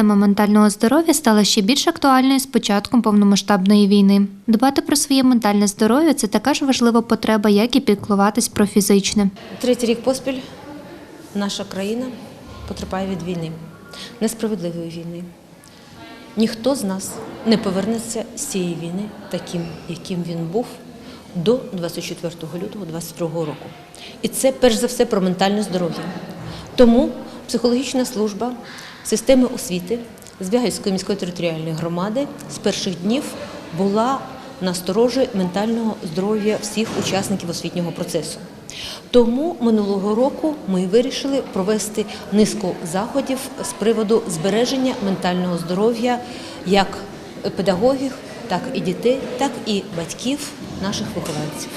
Тема ментального здоров'я стала ще більш актуальною з початком повномасштабної війни. Дбати про своє ментальне здоров'я це така ж важлива потреба, як і піклуватись про фізичне. Третій рік поспіль наша країна потерпає від війни, несправедливої війни. Ніхто з нас не повернеться з цієї війни таким, яким він був до 24 лютого 2022 року. І це перш за все про ментальне здоров'я. Тому психологічна служба системи освіти Звягельської міської територіальної громади з перших днів була на сторожі ментального здоров'я всіх учасників освітнього процесу. Тому минулого року ми вирішили провести низку заходів з приводу збереження ментального здоров'я як педагогів, так і дітей, так і батьків наших вихованців.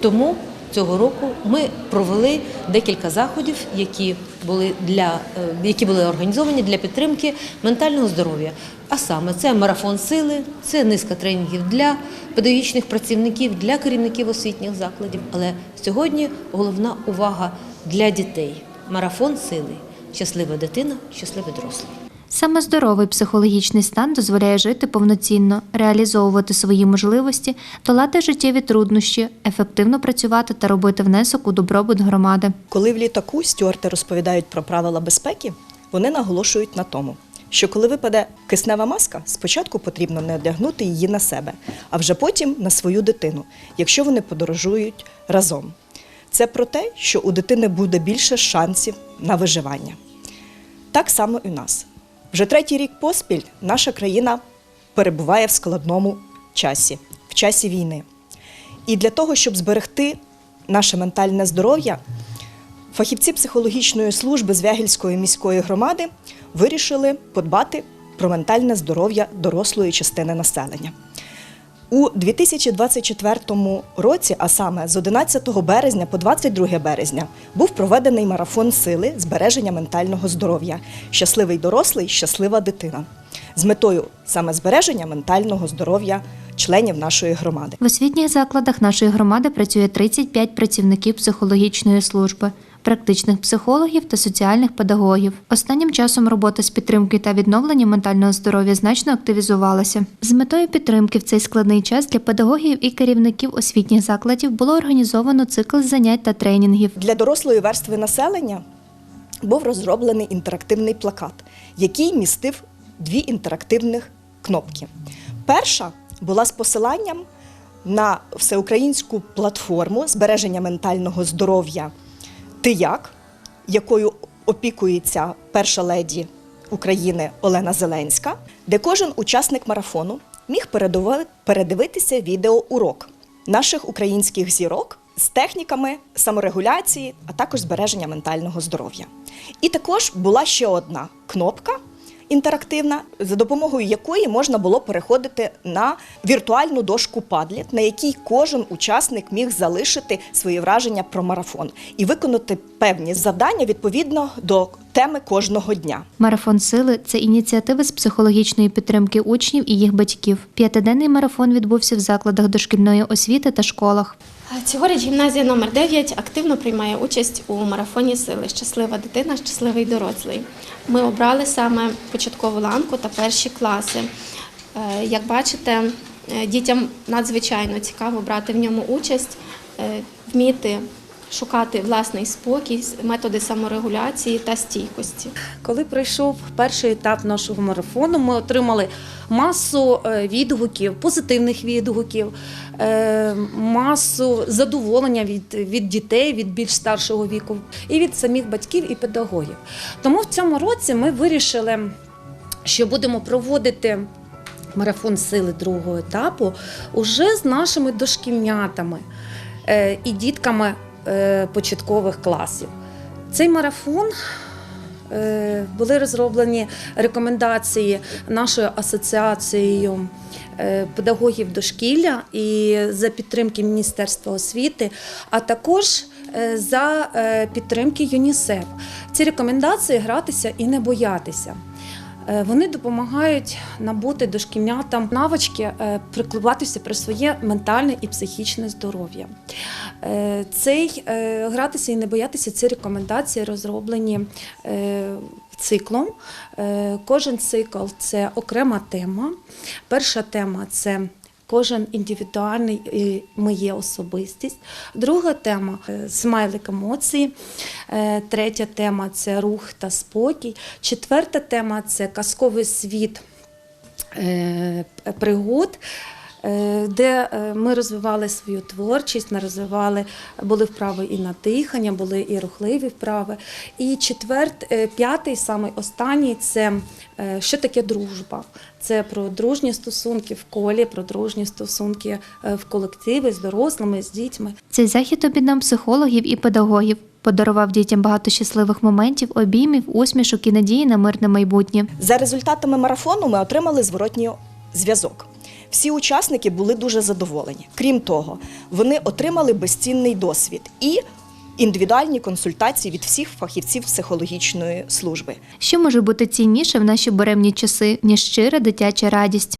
Тому цього року ми провели декілька заходів, які були для е, які були організовані для підтримки ментального здоров'я. А саме це марафон сили, це низка тренінгів для педагогічних працівників, для керівників освітніх закладів. Але сьогодні головна увага для дітей. Марафон сили. Щаслива дитина, щасливий дорослий. Саме здоровий психологічний стан дозволяє жити повноцінно, реалізовувати свої можливості, долати життєві труднощі, ефективно працювати та робити внесок у добробут громади. Коли в літаку стюарти розповідають про правила безпеки, вони наголошують на тому, що коли випаде киснева маска, спочатку потрібно не одягнути її на себе, а вже потім на свою дитину, якщо вони подорожують разом. Це про те, що у дитини буде більше шансів на виживання. Так само і у нас. Вже третій рік поспіль наша країна перебуває в складному часі, в часі війни. І для того, щоб зберегти наше ментальне здоров'я, фахівці психологічної служби Звягільської міської громади вирішили подбати про ментальне здоров'я дорослої частини населення. У 2024 році, а саме з 11 березня по 22 березня, був проведений марафон сили збереження ментального здоров'я. Щасливий дорослий, щаслива дитина. З метою саме збереження ментального здоров'я членів нашої громади. В освітніх закладах нашої громади працює 35 працівників психологічної служби, практичних психологів та соціальних педагогів. Останнім часом робота з підтримки та відновлення ментального здоров'я значно активізувалася. З метою підтримки в цей складний час для педагогів і керівників освітніх закладів було організовано цикл занять та тренінгів. Для дорослої верстви населення був розроблений інтерактивний плакат, який містив дві інтерактивних кнопки. Перша була з посиланням на всеукраїнську платформу збереження ментального здоров'я Ти як, якою опікується перша леді України Олена Зеленська, де кожен учасник марафону міг передивитися відеоурок наших українських зірок з техніками саморегуляції, а також збереження ментального здоров'я. І також була ще одна кнопка інтерактивна, за допомогою якої можна було переходити на віртуальну дошку Padlet, на якій кожен учасник міг залишити свої враження про марафон і виконати певні завдання відповідно до теми кожного дня. Марафон сили це ініціатива з психологічної підтримки учнів і їх батьків. П'ятиденний марафон відбувся в закладах дошкільної освіти та школах. Цьогоріч гімназія номер 9 активно приймає участь у марафоні сили Щаслива дитина, щасливий дорослий. Ми обрали саме початкову ланку та перші класи. Е, Як бачите, е, дітям надзвичайно цікаво брати в ньому участь, е, вміти шукати власний спокій, методи саморегуляції та стійкості. Коли пройшов перший етап нашого марафону, ми отримали масу е, відгуків, позитивних відгуків, е, масу задоволення від, від дітей, від більш старшого віку і від самих батьків і педагогів. Тому в цьому році ми вирішили, що будемо проводити. Марафон сили другого етапу уже з нашими дошкільнятами е, і дітками початкових класів. Цей марафон е, були розроблені рекомендації нашою асоціацією е, педагогів дошкілля і за підтримки Міністерства освіти, а також е, за е, підтримки ЮНІСЕФ. Ці рекомендації гратися і не боятися. Е, Вони допомагають набути дошкільнятам навички прикладатися приклуватися про своє ментальне і психічне здоров'я. Е, Цей е, гратися і не боятися це рекомендації розроблені е, циклом. Е, Кожен цикл це окрема тема. Перша тема це Кожен індивідуальний ми є особистість. Друга тема е, смайлик емоції. Е, Третя тема це рух та спокій. Четверта тема це казковий світ е, пригод. Е, Де е, ми розвивали свою творчість, ми розвивали, були вправи і на дихання, були і рухливі вправи. І четверт, е, п'ятий, самий останній це що таке дружба. Це про дружні стосунки в колі, про дружні стосунки в колективі з дорослими, з дітьми. Цей захід об'єднав психологів і педагогів, подарував дітям багато щасливих моментів, обіймів, усмішок і надії на мирне майбутнє. За результатами марафону ми отримали зворотній зв'язок. Всі учасники були дуже задоволені. Крім того, вони отримали безцінний досвід і індивідуальні консультації від всіх фахівців психологічної служби. Що може бути цінніше в наші буремні часи, ніж щира дитяча радість?